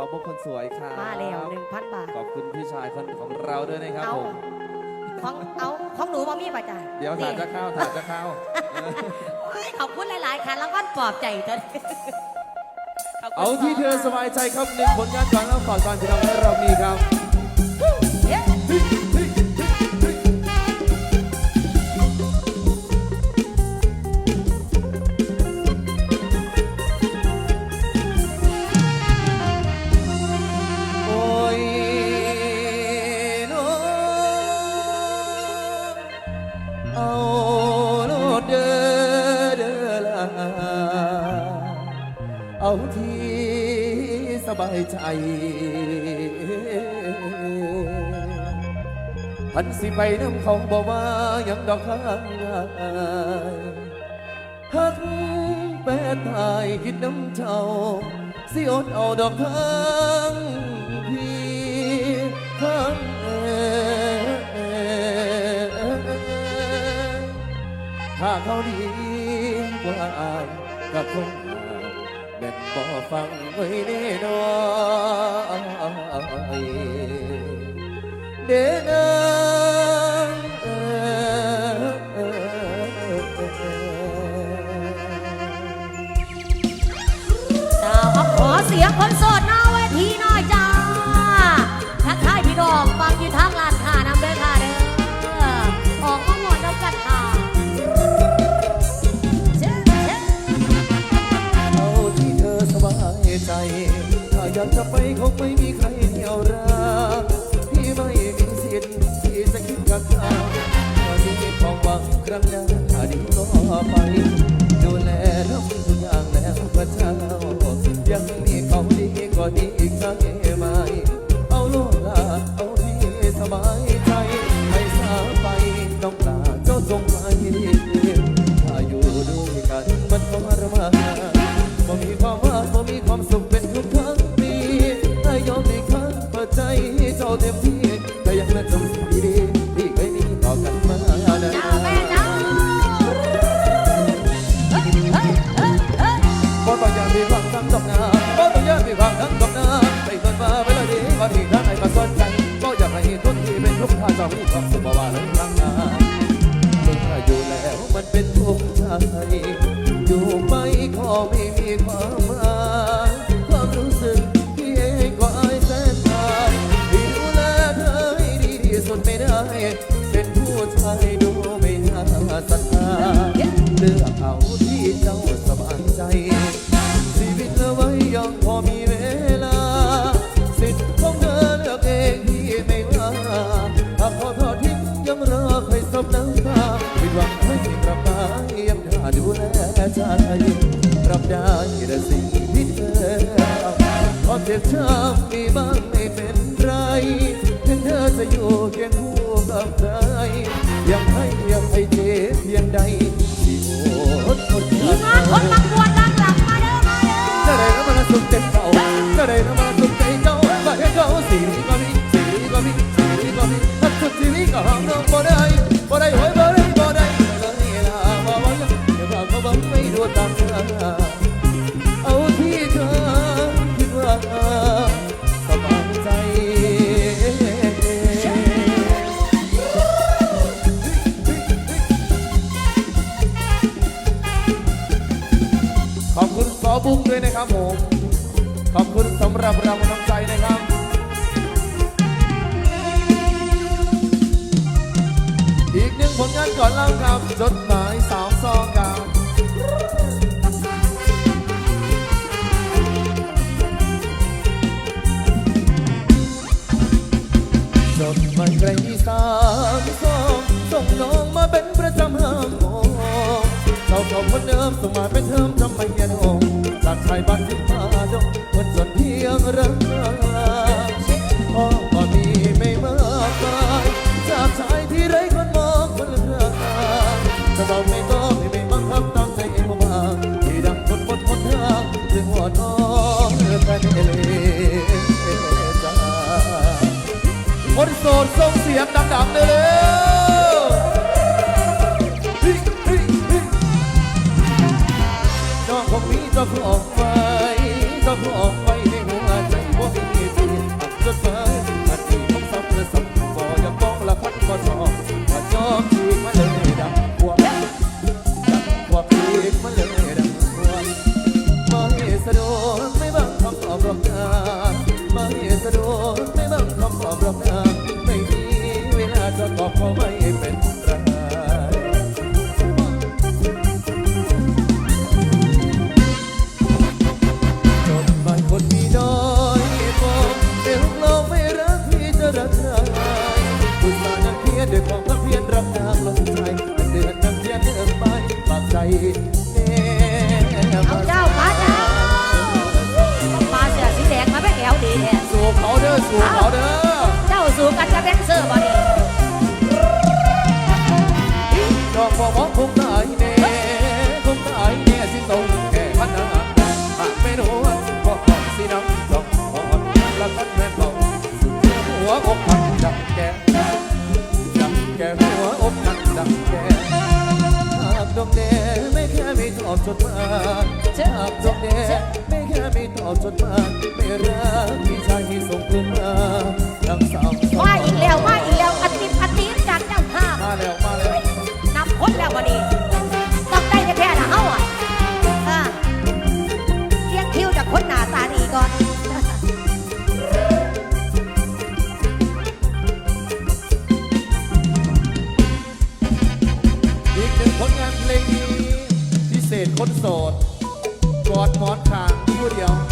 ขอบพวกคนสวยครับมาแล้วหนึ่งพันบาท ขอบคุณพี่ชายคนของเราด้วยนะครับเอา ผมของเอาของหนูมามีป่ะจ้ะเดี๋ยวถามจะเข้าถามจะเข้าโอ้ยขอบคุณหลายๆค่ะแล้วก็ปลอบใจเธอขบคุณเอาที่เธอสบายใจครับหนึ่งผลงานก่อนแล้วฝากก่อนพี่น้องในรอบนี้ครับ เย้ เอาที่สบายใจพันสิไปน้ำเขาบอกว่ายังดอกข้างกายฮักแปดทายคิดน้ำเจ้า สิอดเอาดอกทางพี่ข้างเอถ้าเขาดีกว่าอายกับคงแม่น บ่ฟังไว้แน่นอนเด้อนางเอ่ยดาวครับขอเสียงคนโสดหนะ ใจ ถ้าอยากจะไปคงไม่มีใครเหี่ยวรัก เลยดีกว่าที่ทานในมาสนใจก็อยากให้ทุกที่เป็นทุกท่าจ้ามีความสุขบ่ว่าเลย ดูแลใจรับได้แต่สิ่งที่เธอความเจ็บช้ำมีบ้างไม่เป็นไรถึงเธอจะอยู่เคียงคู่กับใครยังให้ยังให้เจ็บเพียงใดที่โอดทนทีมานคนประกวดด้านหลังมาเด้อมาเด้อจะได้น้ำมันสุขเจ็บเก่าจะได้น้ำมันสุขใจเจ้าว่าให้เขาสิ่งก็มีสิ่งก็มีสิ่งก็มีถ้าสุดชีวิตก็ห้องน้องบ่ได้บ่ได้โอ้ยบ่ได้ นะครับผมขอบคุณสำหรับแรงวัลน้ำใจนะครับอีกหนึ่งผลงานก่อนเล่าครับ จดหมายสามซองครับจดหมายใครมีสามซอง คนเดิมส่งมาเป็นเทอมทำไมเย็นหงจากชายบ้านที่มาดงคนจนเพียงเรื่องพ่อก็มีไม่มากมายจากชายที่ไร้คนมองคนเรื่องจะบอกไม่ต้องไม่ไม่บังคับตามใจเองมาที่ดังคนบนคนทางถึงหัวน้องกันเอเลยจ้าคนโสดส่งเสียงดังๆเลย อกนักดังแกหากดอกแดงไม่แค่ไม่ตอบจดหมายหากดอกแดงไม่แค่ไม่ตอบจดหมายไม่รักที่ชายที่ส่งคืนมาดังสาวสาอีกแล้ว คนโสดกอดหมอนคาง